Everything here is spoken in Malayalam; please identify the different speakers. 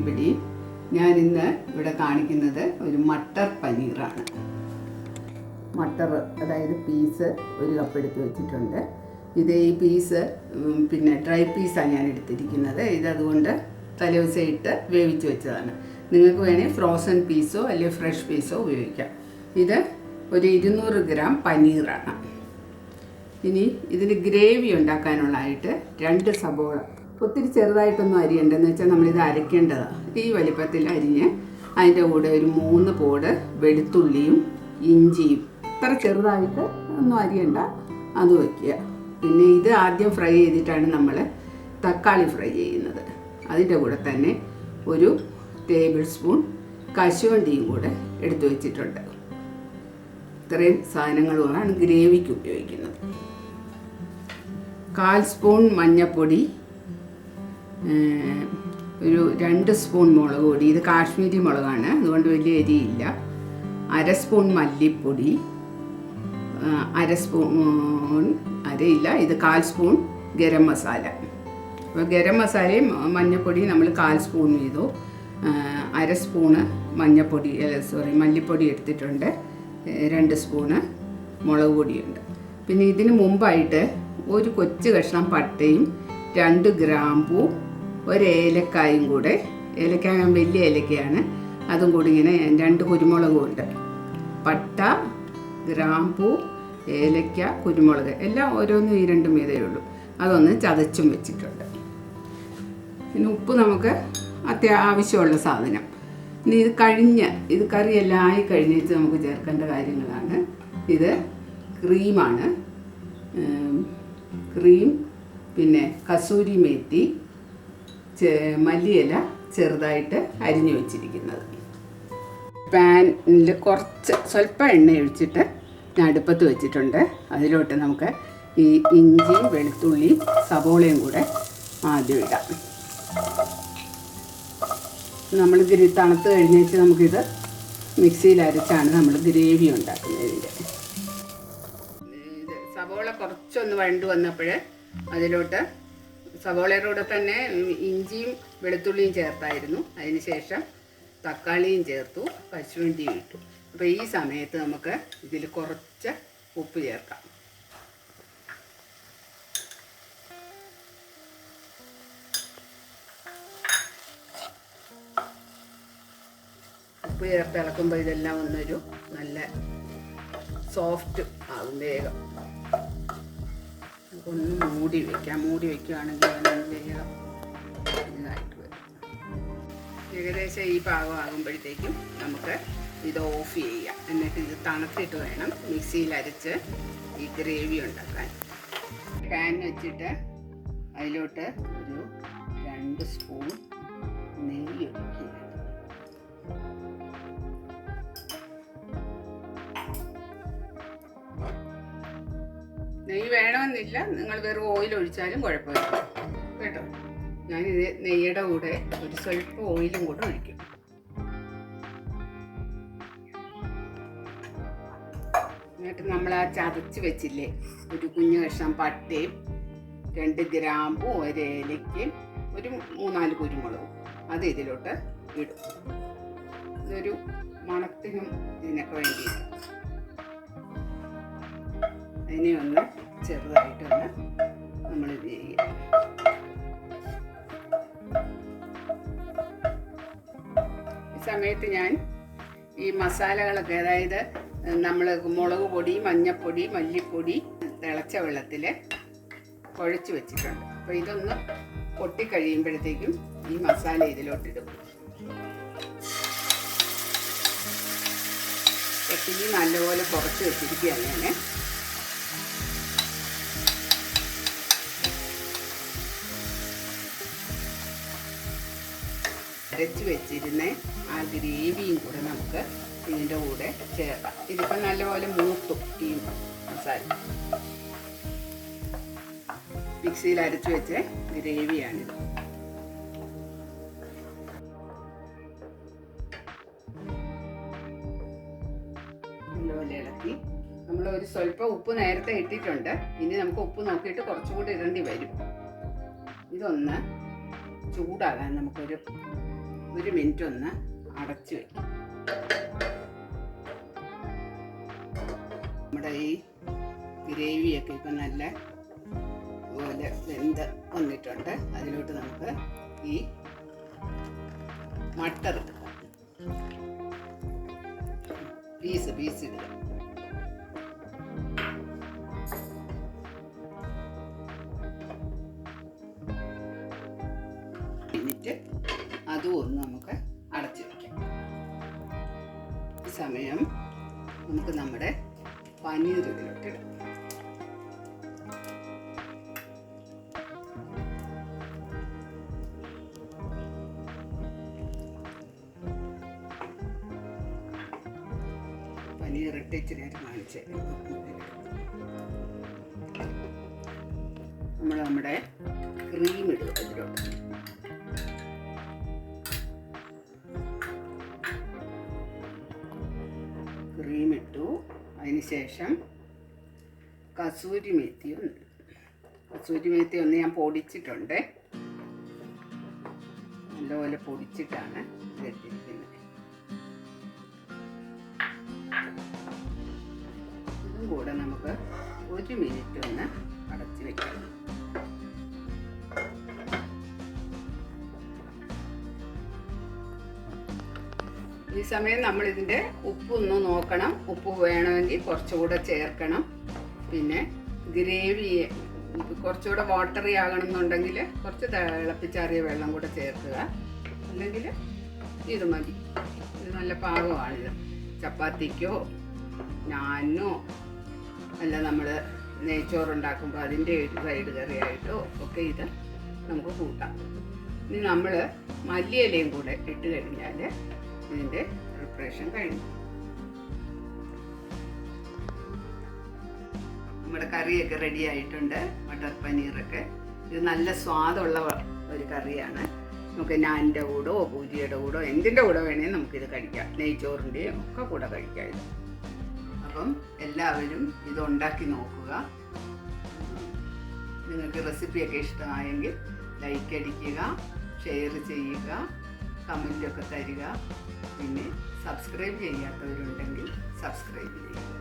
Speaker 1: എവരിബഡി ഞാൻ ഇന്ന് ഇവിടെ കാണിക്കുന്നത് ഒരു മട്ടർ പനീറാണ്. മട്ടർ അതായത് പീസ് ഒരു കപ്പ് എടുത്ത് വെച്ചിട്ടുണ്ട്. ഇത് ഈ പീസ് പിന്നെ ഡ്രൈ പീസാണ് ഞാൻ എടുത്തിരിക്കുന്നത്. ഇത് അതുകൊണ്ട് തലേദിവസം ഇട്ട് വേവിച്ച് വെച്ചതാണ്. നിങ്ങൾക്ക് വേണേൽ ഫ്രോസൺ പീസോ അല്ലെങ്കിൽ ഫ്രഷ് പീസോ ഉപയോഗിക്കാം. ഇത് ഒരു ഇരുന്നൂറ് ഗ്രാം പനീറാണ്. ഇനി ഇതിന് ഗ്രേവി ഉണ്ടാക്കാനുള്ളതായിട്ട് രണ്ട് സബോള ഒത്തിരി ചെറുതായിട്ടൊന്നും അരിയണ്ടെന്ന് വെച്ചാൽ നമ്മളിത് അരയ്ക്കേണ്ടതാണ് ഈ വലിപ്പത്തിൽ അരിഞ്ഞ് അതിന്റെ കൂടെ ഒരു മൂന്ന് പോട് വെളുത്തുള്ളിയും ഇഞ്ചിയും. ഇത്ര ചെറുതായിട്ട് ഒന്നും അരിയണ്ട അത് വയ്ക്കുക പിന്നെ ഇത് ആദ്യം ഫ്രൈ ചെയ്തിട്ടാണ് നമ്മൾ തക്കാളി ഫ്രൈ ചെയ്യുന്നത്. അതിന്റെ കൂടെ തന്നെ ഒരു ടേബിൾ സ്പൂൺ കശുവണ്ടിയും കൂടെ എടുത്തു വെച്ചിട്ടുണ്ട്. ഇത്രയും സാധനങ്ങളുമാണ് ഗ്രേവിക്ക് ഉപയോഗിക്കുന്നത്. കാൽ സ്പൂൺ മഞ്ഞൾപ്പൊടി ഒരു രണ്ട് സ്പൂൺ മുളക് പൊടി. ഇത് കാശ്മീരി മുളകാണ് അതുകൊണ്ട് വലിയ എരിയില്ല അര സ്പൂൺ മല്ലിപ്പൊടി അര സ്പൂൺ അരയില്ല ഇത് കാൽ സ്പൂൺ ഗരം മസാല. അപ്പോൾ ഗരം മസാലയും മഞ്ഞൾപ്പൊടിയും നമ്മൾ കാൽ സ്പൂൺ ചെയ്തു അര സ്പൂണ് മഞ്ഞൾപ്പൊടി സോറി മല്ലിപ്പൊടി എടുത്തിട്ടുണ്ട്. രണ്ട് സ്പൂണ് മുളക് പൊടിയുണ്ട്. പിന്നെ ഇതിന് മുമ്പായിട്ട് ഒരു കൊച്ചു കഷ്ണം പട്ടയും രണ്ട് ഗ്രാമ്പൂ ഒരു ഏലക്കായും കൂടെ. ഏലക്കായ വലിയ ഏലക്കയാണ്. അതും കൂടി ഇങ്ങനെ രണ്ട് കുരുമുളകും ഉണ്ട്. പട്ട ഗ്രാമ്പൂ ഏലക്ക കുരുമുളക് എല്ലാം ഓരോന്നും ഈ രണ്ടും വീതേ ഉള്ളൂ. അതൊന്ന് ചതച്ചും വെച്ചിട്ടുണ്ട്. പിന്നെ ഉപ്പ് നമുക്ക് അത്യാവശ്യമുള്ള സാധനം. ഇനി ഇത് കഴിഞ്ഞ് ഇത് കറിയെല്ലാം ആയി കഴിഞ്ഞിട്ട് നമുക്ക് ചേർക്കേണ്ട കാര്യങ്ങളാണ്. ഇത് ക്രീമാണ്. ക്രീം പിന്നെ കസൂരി മേത്തി മല്ലിയില ചെറുതായിട്ട് അരിഞ്ഞു വെച്ചിരിക്കുന്നത്. പാനിൽ കുറച്ച് സ്വല്പം എണ്ണ ഒഴിച്ചിട്ട് ഞാൻ അടുപ്പത്ത് വെച്ചിട്ടുണ്ട്. അതിലോട്ട് നമുക്ക് ഈ ഇഞ്ചിയും വെളുത്തുള്ളിയും സബോളയും കൂടെ ആദ്യം ഇടാം. നമ്മൾ ഗ്രേ തണുത്ത് കഴിഞ്ഞേച്ച് നമുക്കിത് മിക്സിയിൽ അരച്ചാണ് നമ്മൾ ഗ്രേവി ഉണ്ടാക്കുന്നത് ഇതിന്റെ ഇത് സവോള കുറച്ചൊന്ന് വഴണ്ടു വന്നപ്പോൾ അതിലോട്ട് സവോളയുടെ കൂടെ തന്നെ ഇഞ്ചിയും വെളുത്തുള്ളിയും ചേർത്തായിരുന്നു. അതിനുശേഷം തക്കാളിയും ചേർത്തു കശുവണ്ടിയും ഇട്ടു. അപ്പോൾ ഈ സമയത്ത് നമുക്ക് ഇതിൽ കുറച്ച് ഉപ്പ് ചേർക്കാം. ഉപ്പ് ചേർത്ത് ഇളക്കുമ്പോൾ ഇതെല്ലാം ഒന്നൊരു നല്ല സോഫ്റ്റ് ആകും വേഗം. ഒന്ന് മൂടി വെക്കാം. മൂടി വെക്കുകയാണെങ്കിൽ വേഗം ഇതായിട്ട് വരും. ഏകദേശം ഈ പാകം ആകുമ്പോഴത്തേക്കും നമുക്ക് ഇത് ഓഫ് ചെയ്യാം. എന്നിട്ട് ഇത് തണുത്തിട്ട് വേണം മിക്സിയിൽ അരച്ച് ഈ ഗ്രേവി ഉണ്ടാക്കാൻ. പാൻ വെച്ചിട്ട് അതിലോട്ട് ഒരു രണ്ട് സ്പൂൺ നെയ്യ് ഒഴിക്കുക. നെയ്യ് വേണമെന്നില്ല. നിങ്ങൾ വെറും ഓയിൽ ഒഴിച്ചാലും കുഴപ്പമില്ല. കേട്ടോ? ഞാനിത് നെയ്യുടെ കൂടെ ഒരു സ്വല്പം ഓയിലും കൂടെ ഒഴിക്കും. എന്നിട്ട് നമ്മൾ ആ ചതച്ച് വെച്ചില്ലേ? ഒരു കുഞ്ഞു കഷ്ണം പട്ടയും രണ്ട് ഗ്രാമ്പും ഒരു ഏലയ്ക്കും ഒരു മൂന്നാൽ കുരുമുളകും. അത് ഇതിലോട്ട് ഇടും. ഇതൊരു മണത്തിനും ഇതിനൊക്കെ വേണ്ടിയിട്ട്. അതിനെ ഒന്ന് ചെറുതായിട്ടൊന്ന് നമ്മൾ ഇത് ചെയ്യുക. ഈ സമയത്ത് ഞാൻ ഈ മസാലകളൊക്കെ അതായത് നമ്മൾ മുളക് പൊടി മഞ്ഞപ്പൊടി മല്ലിപ്പൊടി തിളച്ച വെള്ളത്തിൽ കുഴച്ച് വെച്ചിട്ടുണ്ട്. അപ്പോൾ ഇതൊന്ന് പൊട്ടിക്കഴിയുമ്പോഴത്തേക്കും ഈ മസാല ഇതിലോട്ടിടും. തീ നല്ലപോലെ കുറച്ച് വെച്ചിരിക്കുകയാണ് ഞാൻ അരച്ച് വെച്ചിരുന്ന ആ ഗ്രേവിയും കൂടെ നമുക്ക് ഇതിന്റെ കൂടെ ചേർക്കാം. ഇതിപ്പോൾ നല്ലപോലെ മൂത്തും ഈ മസാല. മിക്സിയിൽ അരച്ച് വെച്ച ഗ്രേവിയാണിത്. നല്ലപോലെ ഇളക്കി. നമ്മൾ ഒരു സ്വല്പം ഉപ്പ് നേരത്തെ ഇട്ടിട്ടുണ്ട്. ഇനി നമുക്ക് ഉപ്പ് നോക്കിയിട്ട് കുറച്ചും കൂടി ഇടേണ്ടി വരും. ഇതൊന്ന് ചൂടാകാൻ നമുക്കൊരു ഒരു മിനിറ്റ് ഒന്ന് അടച്ചു വയ്ക്കും നമ്മുടെ ഈ ഗ്രേവിയൊക്കെ ഇപ്പം നല്ല പോലെ വെന്ത് വന്നിട്ടുണ്ട്. അതിലോട്ട് നമുക്ക് ഈ മട്ടർ പീസ് പീസ് ഇടുക. സമയം നമുക്ക് നമ്മുടെ പനീർ ഇതിലോട്ട് പനീർ ഇട്ട് ഇച്ചിരി കാണിച്ച് നമ്മൾ നമ്മുടെ ക്രീം ഇടുക ഇതിലോട്ട് ക്രീം ഇട്ടു. അതിന് ശേഷം കസൂരി മേത്തി ഒന്ന്. കസൂരി മേത്തി ഒന്ന് ഞാൻ പൊടിച്ചിട്ടുണ്ട്. നല്ലപോലെ പൊടിച്ചിട്ടാണ് വെച്ചിരിക്കുന്നത് ഇട്ടിരിക്കുന്നത്. ഇതും കൂടെ നമുക്ക് ഒരു മിനിറ്റ് ഒന്ന് അടച്ചു വെക്കാം. ഈ സമയം നമ്മൾ ഇതിന്റെ ഉപ്പ് ഒന്ന് നോക്കണം. ഉപ്പ് വേണമെങ്കിൽ കുറച്ചുകൂടെ ചേർക്കണം. പിന്നെ ഗ്രേവി കുറച്ചുകൂടെ വാട്ടറി ആകണം എന്നുണ്ടെങ്കിൽ കുറച്ച് തിളപ്പിച്ചാറിയ വെള്ളം കൂടെ ചേർക്കുക. അല്ലെങ്കിൽ ഇത് മതി. ഇത് നല്ല പാകമാണിത്. ചപ്പാത്തിക്കോ നാനോ അല്ല നമ്മൾ നെയ്ച്ചോറുണ്ടാക്കുമ്പോൾ അതിന്റെ ഒരു സൈഡ് കറിയായിട്ടോ ഒക്കെ ഇത് നമുക്ക് കൂട്ടാം. ഇനി നമ്മൾ മല്ലിയിലയും കൂടെ ഇട്ട് കഴിഞ്ഞാൽ ഇതിന്റെ പ്രിപ്പറേഷൻ കഴിഞ്ഞു. നമ്മുടെ കറിയൊക്കെ റെഡി ആയിട്ടുണ്ട്. മട്ടർ പനീറൊക്കെ. ഇത് നല്ല സ്വാദുള്ള ഒരു കറിയാണ്. നമുക്ക് നാനിന്റെ കൂടോ പൂജിയുടെ കൂടോ എന്തിന്റെ കൂടെ വേണേലും നമുക്കിത് കഴിക്കാം. നെയ്ച്ചോറിന്റെയും ഒക്കെ കൂടെ കഴിക്കാം ഇത്. അപ്പം എല്ലാവരും ഇത് ഉണ്ടാക്കി നോക്കുക. നിങ്ങൾക്ക് റെസിപ്പിയൊക്കെ ഇഷ്ടമായെങ്കിൽ ലൈക്ക് അടിക്കുക ഷെയർ ചെയ്യുക. കമന്റൊക്കെ തരിക. പിന്നെ സബ്സ്ക്രൈബ് ചെയ്യാത്തവരുണ്ടെങ്കിൽ സബ്സ്ക്രൈബ് ചെയ്യുക.